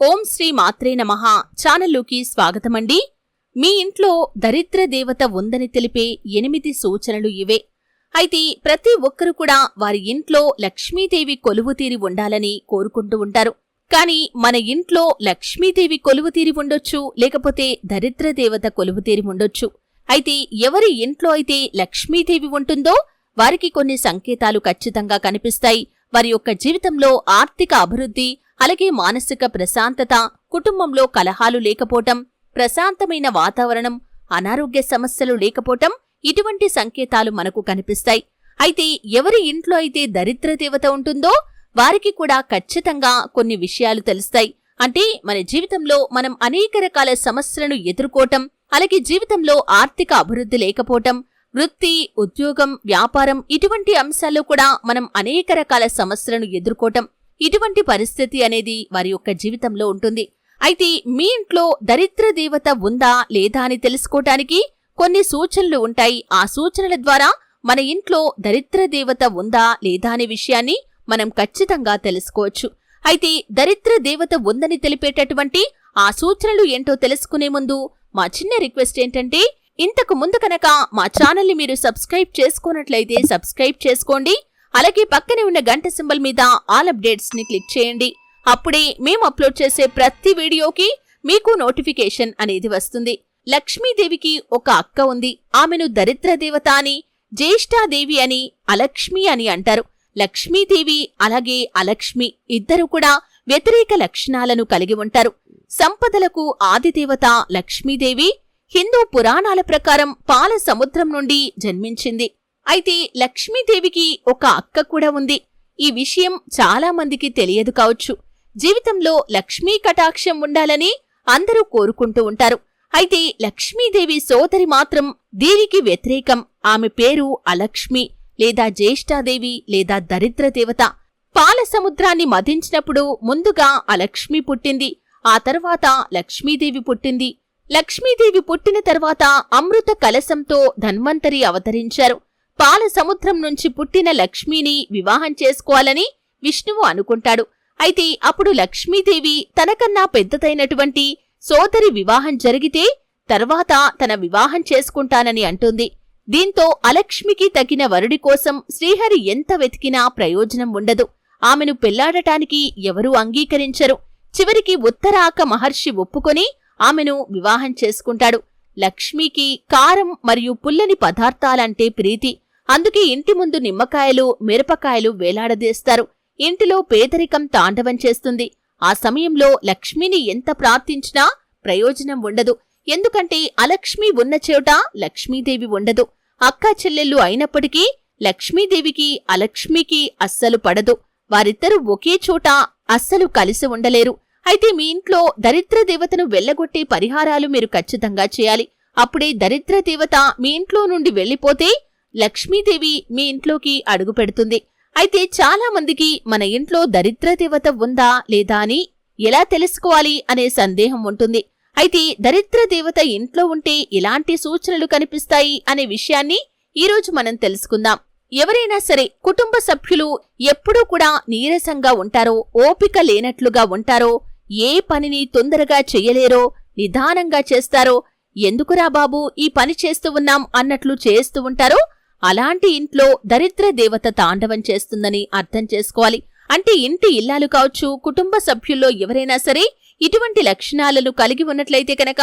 ఓం శ్రీ మాత్రే నమ. ఛానల్లోకి స్వాగతమండి. మీ ఇంట్లో దరిద్ర దేవత ఉందని తెలిపే ఎనిమిది సూచనలు ఇవే. అయితే ప్రతి ఒక్కరు కూడా వారి ఇంట్లో లక్ష్మీదేవి కొలువు తీరి ఉండాలని కోరుకుంటూ ఉంటారు. కానీ మన ఇంట్లో లక్ష్మీదేవి కొలువు తీరి ఉండొచ్చు లేకపోతే దరిద్ర దేవత కొలువు తీరి ఉండొచ్చు. అయితే ఎవరి ఇంట్లో అయితే లక్ష్మీదేవి ఉంటుందో వారికి కొన్ని సంకేతాలు ఖచ్చితంగా కనిపిస్తాయి. వారి యొక్క జీవితంలో ఆర్థిక అభివృద్ధి అలాగే మానసిక ప్రశాంతత కుటుంబంలో కలహాలు లేకపోవటం ప్రశాంతమైన వాతావరణం అనారోగ్య సమస్యలు లేకపోవటం ఇటువంటి సంకేతాలు మనకు కనిపిస్తాయి. అయితే ఎవరి ఇంట్లో అయితే దరిద్ర దేవత ఉంటుందో వారికి కూడా ఖచ్చితంగా కొన్ని విషయాలు తెలుస్తాయి. అంటే మన జీవితంలో మనం అనేక రకాల సమస్యలను ఎదుర్కోవటం అలాగే జీవితంలో ఆర్థిక అభివృద్ధి లేకపోవటం వృత్తి ఉద్యోగం వ్యాపారం ఇటువంటి అంశాల్లో కూడా మనం అనేక రకాల సమస్యలను ఎదుర్కోవటం ఇటువంటి పరిస్థితి అనేది వారి యొక్క జీవితంలో ఉంటుంది. అయితే మీ ఇంట్లో దరిద్ర దేవత ఉందా లేదా అని తెలుసుకోవటానికి కొన్ని సూచనలు ఉంటాయి. ఆ సూచనల ద్వారా మన ఇంట్లో దరిద్ర దేవత ఉందా లేదా అనే విషయాన్ని మనం ఖచ్చితంగా తెలుసుకోవచ్చు. అయితే దరిద్ర దేవత ఉందని తెలిపేటటువంటి ఆ సూచనలు ఏంటో తెలుసుకునే ముందు మా చిన్న రిక్వెస్ట్ ఏంటంటే ఇంతకు ముందు కనుక మా ఛానల్ని మీరు సబ్స్క్రైబ్ చేసుకున్నట్లయితే సబ్స్క్రైబ్ చేసుకోండి. అలాగే పక్కనే ఉన్న గంట సింబల్ మీద ఆల్ అప్డేట్స్ని క్లిక్ చేయండి. అప్పుడే మేము అప్లోడ్ చేసే ప్రతి వీడియోకి మీకు నోటిఫికేషన్ అనేది వస్తుంది. లక్ష్మీదేవికి ఒక అక్క ఉంది. ఆమెను దరిద్ర దేవత అని జ్యేష్ఠాదేవి అని అలక్ష్మి అని అంటారు. లక్ష్మీదేవి అలాగే అలక్ష్మి ఇద్దరు కూడా వ్యతిరేక లక్షణాలను కలిగి ఉంటారు. సంపదలకు ఆదిదేవత లక్ష్మీదేవి హిందూ పురాణాల ప్రకారం పాల సముద్రం నుండి జన్మించింది. అయితే లక్ష్మీదేవికి ఒక అక్క కూడా ఉంది. ఈ విషయం చాలా మందికి తెలియదు కావచ్చు. జీవితంలో లక్ష్మీ కటాక్షం ఉండాలని అందరూ కోరుకుంటూ ఉంటారు. అయితే లక్ష్మీదేవి సోదరి మాత్రం దీనికి వ్యతిరేకం. ఆమె పేరు అలక్ష్మి లేదా జ్యేష్ఠాదేవి లేదా దరిద్ర దేవత పాల సముద్రాన్ని ముందుగా అలక్ష్మి పుట్టింది. ఆ తర్వాత లక్ష్మీదేవి పుట్టింది. లక్ష్మీదేవి పుట్టిన తర్వాత అమృత కలశంతో ధన్వంతరి అవతరించారు. పాల సముద్రం నుంచి పుట్టిన లక్ష్మీని వివాహం చేసుకోవాలని విష్ణువు అనుకుంటాడు. అయితే అప్పుడు లక్ష్మీదేవి తనకన్నా పెద్దదైనటువంటి సోదరి వివాహం జరిగితే తర్వాత తన వివాహం చేసుకుంటానని అంటుంది. దీంతో అలక్ష్మికి తగిన వరుడి కోసం శ్రీహరి ఎంత వెతికినా ప్రయోజనం ఉండదు. ఆమెను పెళ్ళాడటానికి ఎవరూ అంగీకరించరు. చివరికి ఉత్తరాక మహర్షి ఒప్పుకొని ఆమెను వివాహం చేసుకుంటాడు. లక్ష్మికి కారం మరియు పుల్లని పదార్థాలంటే ప్రీతి. అందుకే ఇంటి ముందు నిమ్మకాయలు మిరపకాయలు వేలాడదీస్తారు. ఇంటిలో పేదరికం తాండవం చేస్తుంది. ఆ సమయంలో లక్ష్మిని ఎంత ప్రార్థించినా ప్రయోజనం ఉండదు. ఎందుకంటే అలక్ష్మి ఉన్న చోట లక్ష్మీదేవి ఉండదు. అక్కా చెల్లెళ్ళు అయినప్పటికీ లక్ష్మీదేవికి అలక్ష్మికి అస్సలు పడదు. వారిద్దరూ ఒకే చోట అస్సలు కలిసి ఉండలేరు. అయితే మీ ఇంట్లో దరిద్ర దేవతను వెళ్ళగొట్టే పరిహారాలు మీరు ఖచ్చితంగా చేయాలి. అప్పుడే దరిద్ర దేవత మీ ఇంట్లో నుండి వెళ్ళిపోతే లక్ష్మీదేవి మీ ఇంట్లోకి అడుగు పెడుతుంది. అయితే చాలా మందికి మన ఇంట్లో దరిద్ర దేవత ఉందా లేదా అని ఎలా తెలుసుకోవాలి అనే సందేహం ఉంటుంది. అయితే దరిద్ర దేవత ఇంట్లో ఉంటే ఎలాంటి సూచనలు కనిపిస్తాయి అనే విషయాన్ని ఈరోజు మనం తెలుసుకుందాం. ఎవరైనా సరే కుటుంబ సభ్యులు ఎప్పుడూ కూడా నీరసంగా ఉంటారో ఓపిక లేనట్లుగా ఉంటారో ఏ పనిని తొందరగా చెయ్యలేరో నిదానంగా చేస్తారో ఎందుకురా బాబు ఈ పని చేస్తూ ఉన్నాం అన్నట్లు చేస్తూ ఉంటారో అలాంటి ఇంట్లో దరిద్ర దేవత తాండవం చేస్తుందని అర్థం చేసుకోవాలి. అంటే ఇంటి ఇల్లాలు కావచ్చు కుటుంబ సభ్యుల్లో ఎవరైనా సరే ఇటువంటి లక్షణాలను కలిగి ఉన్నట్లయితే కనుక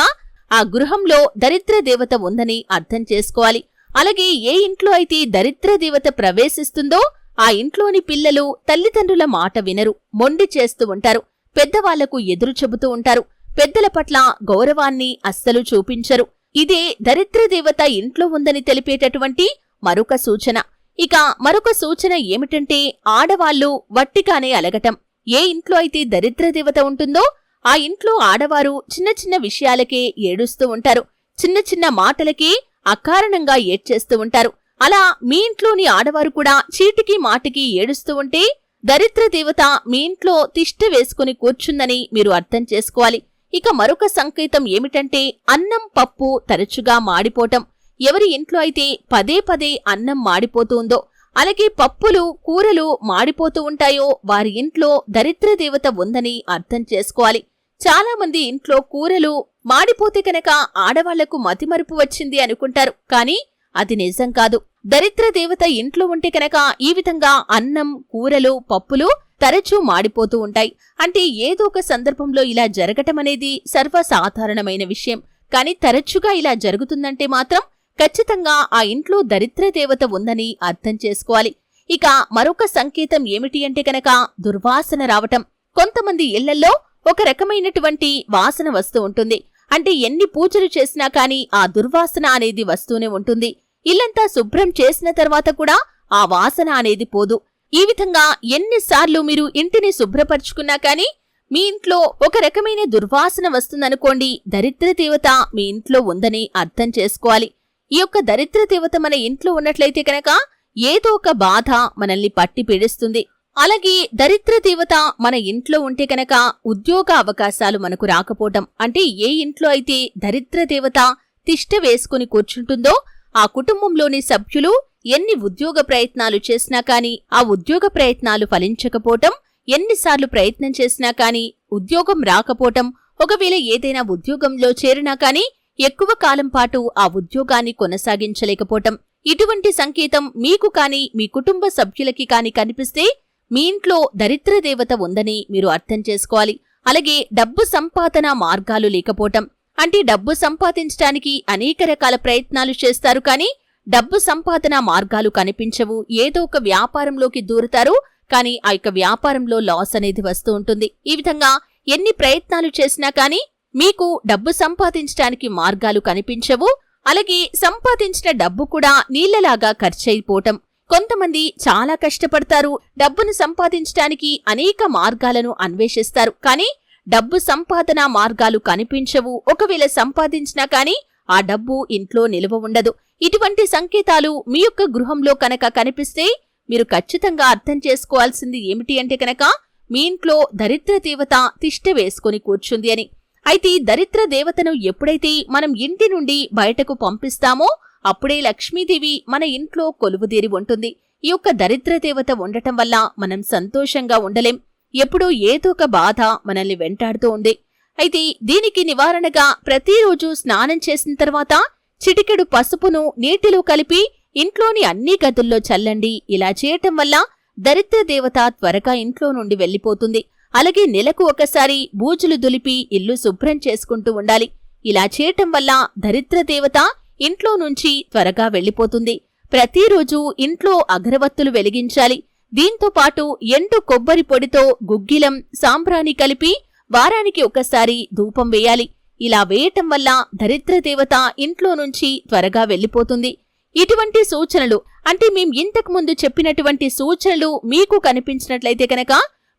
ఆ గృహంలో దరిద్ర దేవత ఉందని అర్థం చేసుకోవాలి. అలాగే ఏ ఇంట్లో అయితే దరిద్ర దేవత ప్రవేశిస్తుందో ఆ ఇంట్లోని పిల్లలు తల్లిదండ్రుల మాట వినరు మొండి చేస్తూ ఉంటారు పెద్దవాళ్ళకు ఎదురు చెబుతూ ఉంటారు పెద్దల పట్ల గౌరవాన్ని అస్సలు చూపించరు. ఇదే దరిద్ర దేవత ఇంట్లో ఉందని తెలిపేటటువంటి మరొక సూచన. ఇక మరొక సూచన ఏమిటంటే ఆడవాళ్ళు వట్టిగానే అలగటం. ఏ ఇంట్లో అయితే దరిద్ర దేవత ఉంటుందో ఆ ఇంట్లో ఆడవారు చిన్న చిన్న విషయాలకే ఏడుస్తూ ఉంటారు. చిన్న చిన్న మాటలకే అకారణంగా ఏడ్చేస్తూ ఉంటారు. అలా మీ ఇంట్లోని ఆడవారు కూడా చీటికి మాటికి ఏడుస్తూ ఉంటే దరిద్ర దేవత మీ ఇంట్లో తిష్ట వేసుకుని కూర్చుందని మీరు అర్థం చేసుకోవాలి. ఇక మరొక సంకేతం ఏమిటంటే అన్నం పప్పు తరచుగా మాడిపోవటం. ఎవరి ఇంట్లో అయితే పదే పదే అన్నం మాడిపోతుందో అలాగే పప్పులు కూరలు మాడిపోతూ ఉంటాయో వారి ఇంట్లో దరిద్ర దేవత ఉందని అర్థం చేసుకోవాలి. చాలా మంది ఇంట్లో కూరలు మాడిపోతే కనుక ఆడవాళ్ళకు మతిమరుపు వచ్చింది అనుకుంటారు. కానీ అది నిజం కాదు. దరిద్ర దేవత ఇంట్లో ఉంటే కనుక ఈ విధంగా అన్నం కూరలు పప్పులు తరచూ మాడిపోతూ ఉంటాయి. అంటే ఏదో ఒక సందర్భంలో ఇలా జరగటం అనేది సర్వసాధారణమైన విషయం. కానీ తరచుగా ఇలా జరుగుతుందంటే మాత్రం ఖచ్చితంగా ఆ ఇంట్లో దరిద్ర దేవత ఉందని అర్థం చేసుకోవాలి. ఇక మరొక సంకేతం ఏమిటి అంటే కనుక దుర్వాసన రావటం. కొంతమంది ఇళ్ళలో ఒక రకమైనటువంటి వాసన వస్తూ ఉంటుంది. అంటే ఎన్ని పూజలు చేసినా కాని ఆ దుర్వాసన అనేది వస్తూనే ఉంటుంది. ఇల్లంతా శుభ్రం చేసిన తర్వాత కూడా ఆ వాసన అనేది పోదు. ఈ విధంగా ఎన్నిసార్లు మీరు ఇంటిని శుభ్రపరుచుకున్నా కానీ మీ ఇంట్లో ఒక రకమైన దుర్వాసన వస్తుందనుకోండి దరిద్ర దేవత మీ ఇంట్లో ఉందని అర్థం చేసుకోవాలి. ఈ యొక్క దరిద్ర దేవత మన ఇంట్లో ఉన్నట్లయితే కనుక ఏదో ఒక బాధ మనల్ని పట్టి పీడిస్తుంది. అలాగే దరిద్ర దేవత మన ఇంట్లో ఉంటే కనుక ఉద్యోగ అవకాశాలు మనకు రాకపోవటం. అంటే ఏ ఇంట్లో అయితే దరిద్ర దేవత తిష్ట వేసుకుని కూర్చుంటుందో ఆ కుటుంబంలోని సభ్యులు ఎన్ని ఉద్యోగ ప్రయత్నాలు చేసినా కాని ఆ ఉద్యోగ ప్రయత్నాలు ఫలించకపోవటం ఎన్నిసార్లు ప్రయత్నం చేసినా కాని ఉద్యోగం రాకపోవటం ఒకవేళ ఏదైనా ఉద్యోగంలో చేరినా కాని ఎక్కువ కాలం పాటు ఆ ఉద్యోగాన్ని కొనసాగించలేకపోవటం. ఇటువంటి సంకేతం మీకు కాని మీ కుటుంబ సభ్యులకి కాని కనిపిస్తే మీ ఇంట్లో దరిద్ర దేవత ఉందని మీరు అర్థం చేసుకోవాలి. అలాగే డబ్బు సంపాదన మార్గాలు లేకపోవటం. అంటే డబ్బు సంపాదించడానికి అనేక రకాల ప్రయత్నాలు చేస్తారు కానీ డబ్బు సంపాదన మార్గాలు కనిపించవు. ఏదో ఒక వ్యాపారంలోకి దూరుతారు కానీ ఆ యొక్క వ్యాపారంలో లాస్ అనేది వస్తూ ఉంటుంది. ఈ విధంగా ఎన్ని ప్రయత్నాలు చేసినా కానీ మీకు డబ్బు సంపాదించడానికి మార్గాలు కనిపించవు. అలాగే సంపాదించిన డబ్బు కూడా నీళ్ళలాగా ఖర్చయిపోవటం. కొంతమంది చాలా కష్టపడతారు. డబ్బును సంపాదించడానికి అనేక మార్గాలను అన్వేషిస్తారు. కానీ డబ్బు సంపాదన మార్గాలు కనిపించవు. ఒకవేళ సంపాదించినా కానీ ఆ డబ్బు ఇంట్లో నిలువ ఉండదు. ఇటువంటి సంకేతాలు మీ యొక్క గృహంలో కనుక కనిపిస్తే మీరు ఖచ్చితంగా అర్థం చేసుకోవాల్సింది ఏమిటి అంటే కనుక మీ ఇంట్లో దరిద్ర దేవత తిష్ట వేసుకుని కూర్చుంది అని. అయితే దరిద్ర దేవతను ఎప్పుడైతే మనం ఇంటి నుండి బయటకు పంపిస్తామో అప్పుడే లక్ష్మీదేవి మన ఇంట్లో కొలువుదీరి ఉంటుంది. ఈ యొక్క దరిద్ర దేవత ఉండటం వల్ల మనం సంతోషంగా ఉండలేం. ఎప్పుడూ ఏదో ఒక బాధ మనల్ని వెంటాడుతూ ఉంది. అయితే దీనికి నివారణగా ప్రతిరోజు స్నానం చేసిన తర్వాత చిటికెడు పసుపును నీటిలో కలిపి ఇంట్లోని అన్ని గదుల్లో చల్లండి. ఇలా చేయటం వల్ల దరిద్ర దేవత త్వరగా ఇంట్లో నుండి వెళ్ళిపోతుంది అలాగే నెలకు ఒకసారి బూజులు దులిపి ఇల్లు శుభ్రం చేసుకుంటూ ఉండాలి. ఇలా చేయటం వల్ల దరిద్ర దేవత ఇంట్లో నుంచి త్వరగా వెళ్ళిపోతుంది ప్రతిరోజు ఇంట్లో అగరవత్తులు వెలిగించాలి. దీంతో పాటు ఎండు కొబ్బరి పొడితో గుగ్గిలం సాంబ్రాణి కలిపి వారానికి ఒకసారి ధూపం వేయాలి. ఇలా వేయటం వల్ల దరిద్ర దేవత ఇంట్లో నుంచి త్వరగా వెళ్ళిపోతుంది ఇటువంటి సూచనలు అంటే మేం ఇంతకు ముందు చెప్పినటువంటి సూచనలు మీకు కనిపించినట్లయితే కనుక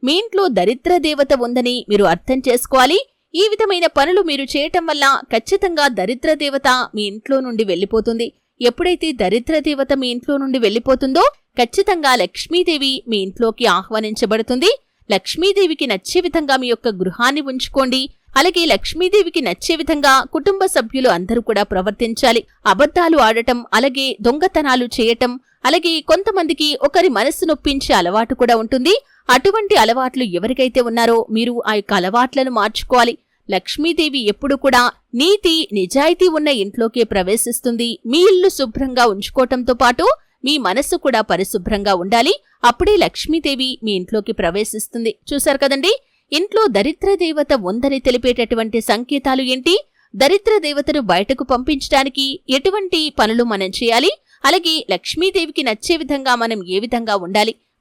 మీ ఇంట్లో దరిద్ర దేవత ఉందని మీరు అర్థం చేసుకోవాలి. ఈ విధమైన పనులు మీరు చేయటం వల్ల ఖచ్చితంగా దరిద్ర దేవత మీ ఇంట్లో నుండి వెళ్ళిపోతుంది. ఎప్పుడైతే దరిద్ర దేవత మీ ఇంట్లో నుండి వెళ్ళిపోతుందో ఖచ్చితంగా లక్ష్మీదేవి మీ ఇంట్లోకి ఆహ్వానించబడుతుంది. లక్ష్మీదేవికి నచ్చే విధంగా మీ యొక్క గృహాన్ని ఉంచుకోండి. అలాగే లక్ష్మీదేవికి నచ్చే విధంగా కుటుంబ సభ్యులు అందరూ కూడా ప్రవర్తించాలి. అబద్ధాలు ఆడటం అలాగే దొంగతనాలు చేయటం అలాగే కొంతమందికి ఒకరి మనస్సు నొప్పించే అలవాటు కూడా ఉంటుంది. అటువంటి అలవాట్లు ఎవరికైతే ఉన్నారో మీరు ఆ యొక్క అలవాట్లను మార్చుకోవాలి. లక్ష్మీదేవి ఎప్పుడు కూడా నీతి నిజాయితీ ఉన్న ఇంట్లోకే ప్రవేశిస్తుంది. మీ ఇల్లు శుభ్రంగా ఉంచుకోవటంతో పాటు మీ మనస్సు కూడా పరిశుభ్రంగా ఉండాలి. అప్పుడే లక్ష్మీదేవి మీ ఇంట్లోకి ప్రవేశిస్తుంది. చూశారు కదండి? ఇంట్లో దరిద్ర దేవత ఉందని తెలిపేటటువంటి సంకేతాలు ఏంటి? దరిద్ర దేవతను బయటకు పంపించడానికి ఎటువంటి పనులు మనం చేయాలి? అలాగే లక్ష్మీదేవికి నచ్చే విధంగా మనం ఏ విధంగా ఉండాలి?